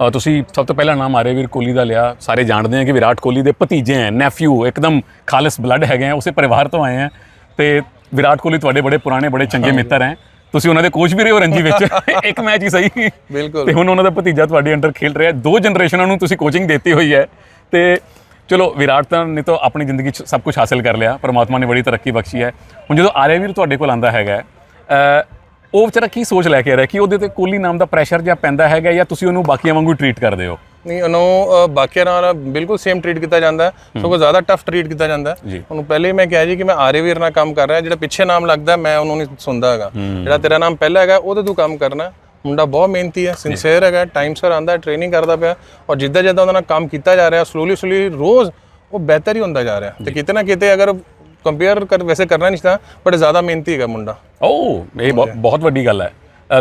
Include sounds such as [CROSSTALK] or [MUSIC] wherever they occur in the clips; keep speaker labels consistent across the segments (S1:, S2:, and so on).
S1: ਅ, ਤੁਸੀਂ ਸਭ ਤੋਂ ਪਹਿਲਾਂ ਨਾਮ ਆਰੇਵੀਰ ਕੋਹਲੀ ਦਾ ਲਿਆ। ਸਾਰੇ ਜਾਣਦੇ ਆ ਕਿ ਵਿਰਾਟ ਕੋਹਲੀ ਦੇ ਭਤੀਜੇ ਹੈ ਨੈਫਿਊ ਇੱਕਦਮ ਖਾਲਿਸ ਬਲੱਡ ਹੈਗੇ ਆ ਉਸੇ ਪਰਿਵਾਰ ਤੋਂ ਆਏ ਆ। ਤੇ ਵਿਰਾਟ ਕੋਹਲੀ ਤੁਹਾਡੇ ਬੜੇ ਪੁਰਾਣੇ ਬੜੇ ਚੰਗੇ ਮਿੱਤਰ ਹੈ। ਤੁਸੀਂ ਉਹਨਾਂ ਦੇ ਕੋਚ ਵੀ ਰਹੇ ਹੋ ਰਣਜੀ ਵਿੱਚ। [LAUGHS] ਇੱਕ ਮੈਚ ਹੀ ਸਹੀ।
S2: ਬਿਲਕੁਲ।
S1: ਤੇ ਹੁਣ ਉਹਨਾਂ ਦਾ ਭਤੀਜਾ ਤੁਹਾਡੇ ਅੰਡਰ ਖੇਡ ਰਿਹਾ। ਹੈ ਦੋ ਜਨਰੇਸ਼ਨਾਂ ਨੂੰ ਤੁਸੀਂ ਕੋਚਿੰਗ ਦਿੱਤੀ ਹੋਈ ਹੈ। ਤੇ ਚਲੋ ਵਿਰਾਟ ਤਾਂ ਨੇ ਤਾਂ ਆਪਣੀ ਜ਼ਿੰਦਗੀ 'ਚ ਸਭ ਕੁਝ ਹਾਸਿਲ ਕਰ ਲਿਆ। ਪਰਮਾਤਮਾ ਨੇ ਬੜੀ ਤਰੱਕੀ ਬਖਸ਼ੀ ਹੈ। ਹੁਣ ਜਦੋਂ ਆਰੇਵੀਰ ਤੁਹਾਡੇ ਕੋਲ ਆਂਦਾ ਹੈਗਾ ਅ, ਉਹ ਵਿਚਾਰਾ ਕੀ ਸੋਚ ਲੈ ਕੇ ਆ ਰਿਹਾ? ਕਿ ਉਹਦੇ ਤੇ ਕੋਹਲੀ ਨਾਮ ਦਾ ਪ੍ਰੈਸ਼ਰ ਜਾਂ ਪੈਂਦਾ ਹੈਗਾ ਜਾਂ ਤੁਸੀਂ ਉਹਨੂੰ ਬਾਕੀਆਂ ਵਾਂਗੂ ਟਰੀਟ ਕਰਦੇ ਹੋ?
S2: ਨਹੀਂ ਉਹਨੂੰ ਬਾਕੀਆਂ ਨਾਲ ਬਿਲਕੁਲ ਸੇਮ ਟ੍ਰੀਟ ਕੀਤਾ ਜਾਂਦਾ ਹੈ। ਸਗੋਂ ਜ਼ਿਆਦਾ ਟਫ ਟ੍ਰੀਟ ਕੀਤਾ ਜਾਂਦਾ ਹੈ। ਉਹਨੂੰ ਪਹਿਲੇ ਮੈਂ ਕਿਹਾ ਜੀ ਕਿ ਮੈਂ ਆਰੇਵੀਰ ਨਾਲ ਕੰਮ ਕਰ ਰਿਹਾ ਜਿਹੜਾ ਪਿੱਛੇ ਨਾਮ ਲੱਗਦਾ ਮੈਂ ਉਹਨੂੰ ਨਹੀਂ ਸੁਣਦਾ ਹੈਗਾ। ਜਿਹੜਾ ਤੇਰਾ ਨਾਮ ਪਹਿਲਾ ਹੈਗਾ ਉਹਦੇ ਤੂੰ ਕੰਮ ਕਰਨਾ। ਮੁੰਡਾ ਬਹੁਤ ਮਿਹਨਤੀ ਹੈ ਸਿੰਸੀਅਰ ਹੈਗਾ ਟਾਈਮ ਸਿਰ ਆਂਦਾ ਟ੍ਰੇਨਿੰਗ ਕਰਦਾ ਪਿਆ ਔਰ ਜਿੱਦਾਂ ਜਿੱਦਾਂ ਉਹਦੇ ਨਾਲ ਕੰਮ ਕੀਤਾ ਜਾ ਰਿਹਾ ਸਲੋਲੀ ਸਲੋਲੀ ਰੋਜ਼ ਉਹ ਬਿਹਤਰ ਹੀ ਹੁੰਦਾ ਜਾ ਰਿਹਾ ਤੇ ਕਿਤੇ ਨਾ ਕਿਤੇ ਅਗਰ ਕੰਪੇਅਰ ਕਰ ਵੈਸੇ ਕਰਨਾ ਨਹੀਂ ਚਾਹਤਾ ਬਟ ਜ਼ਿਆਦਾ ਮਿਹਨਤੀ ਹੈਗਾ ਮੁੰਡਾ।
S1: ਓ ਇਹ ਬਹੁ- ਬਹੁਤ ਵੱਡੀ ਗੱਲ ਹੈ।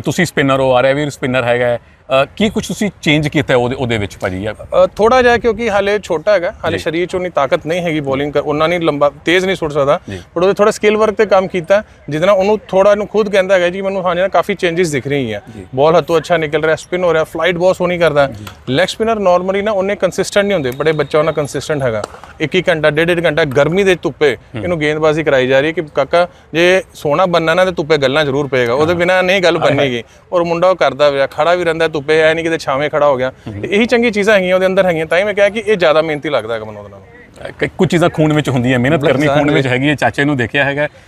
S1: ਤੁਸੀਂ ਸਪਿਨਰ ਹੋ ਆਰੇਵੀਰ ਸਪਿਨਰ ਹੈਗਾ ਹੈ। ਅ, ਕੀ ਕੁਝ ਤੁਸੀਂ ਚੇਂਜ ਕੀਤਾ ਉਹਦੇ ਉਹਦੇ ਵਿੱਚ ਭਾਜੀ?
S2: ਥੋੜਾ ਜਿਹਾ ਕਿਉਂਕਿ ਹਾਲੇ ਛੋਟਾ ਹੈਗਾ ਹਾਲੇ ਸਰੀਰ 'ਚ ਉਨੀ ਤਾਕਤ ਨਹੀਂ ਹੈਗੀ ਬੋਲਿੰਗ ਉਹਨਾਂ ਨਹੀਂ ਲੰਬਾ ਤੇਜ਼ ਨਹੀਂ ਸੁੱਟ ਸਕਦਾ। ਬਟ ਉਹਦੇ ਥੋੜਾ ਸਕਿੱਲ ਵਰਕ ਤੇ ਕੰਮ ਕੀਤਾ ਜਿਹਦੇ ਨਾਲ ਉਹਨੂੰ ਥੋੜਾ ਨੂੰ ਖੁਦ ਕਹਿੰਦਾ ਹੈਗਾ ਜੀ ਮੈਨੂੰ ਹਾਂ ਜਿਹੜਾ ਕਾਫੀ ਚੇਂजेस ਦਿਖ ਰਹੀ ਹੈ। ਬਾਲ ਹੱਥੋਂ ਅੱਛਾ ਨਿਕਲ ਰਿਹਾ ਸਪਿਨ ਹੋ ਰਿਹਾ ਫਲਾਈਟ ਬਹੁਤ ਸੋਹਣੀ ਕਰਦਾ। ਲੈਗ ਸਪਿਨਰ ਨਾਰਮਲੀ ਨਾ ਉਹਨੇ ਕੰਸਿਸਟੈਂਟ ਨਹੀਂ ਹੁੰਦੇ ਬੜੇ ਬੱਚਾ ਉਹਨਾਂ ਕੰਸਿਸਟੈਂਟ ਹੈਗਾ। ਇੱਕ ਇੱਕ ਘੰਟਾ ਡੇਢ ਡੇਢ ਘੰਟਾ ਗਰਮੀ ਦੇ ਧੁੱਪੇ ਇਹਨੂੰ ਗੇਂਦਬਾਜ਼ੀ ਕਰਾਈ ਜਾ ਰਹੀ ਹੈ ਕਿ ਕਾਕਾ ਜੇ ਸੋਹਣਾ ਬੰਨਾ ਨਾ ਤੇ ਧੁੱਪੇ ਗੱਲਾਂ ਜ਼ਰੂਰ ਪਏਗਾ। ਉਹਦੇ ਬਿਨਾ ਨਹੀਂ ਗੱਲ ਬਣਨੀਗੀ ਔਰ ਮੁੰਡਾ ਉਹ ਕਰਦਾ ਪਿਆ ਖੜਾ ਵੀ ਰਹਿੰਦਾ ਧੁੱਪੇ ਐ ਨਹੀਂ ਕਿਤੇ ਛਾਵੇਂ ਖੜਾ ਹੋ ਗਿਆ। ਤੇ ਇਹੀ ਚੰਗੀ ਚੀਜ਼ਾਂ ਹੈਗੀਆਂ ਉਹਦੇ ਅੰਦਰ ਹੈਗੀਆਂ ਤਾਂ ਹੀ ਮੈਂ ਕਿਹਾ ਕਿ ਇਹ ਜ਼ਿਆਦਾ ਮਿਹਨਤੀ ਲੱਗਦਾ ਹੈਗਾ ਮੈਨੂੰ ਉਹਦੇ ਨਾਲੋਂ
S1: ਕੁਝ ਚੀਜ਼ਾਂ ਖੂਨ ਵਿੱਚ ਹੁੰਦੀਆਂ ਮਿਹਨਤ ਕਰਨੀ ਖੂਨ ਵਿੱਚ ਹੈਗੀ ਹੈ ਚਾਚੇ ਨੂੰ ਦੇਖਿਆ ਹੈਗਾ।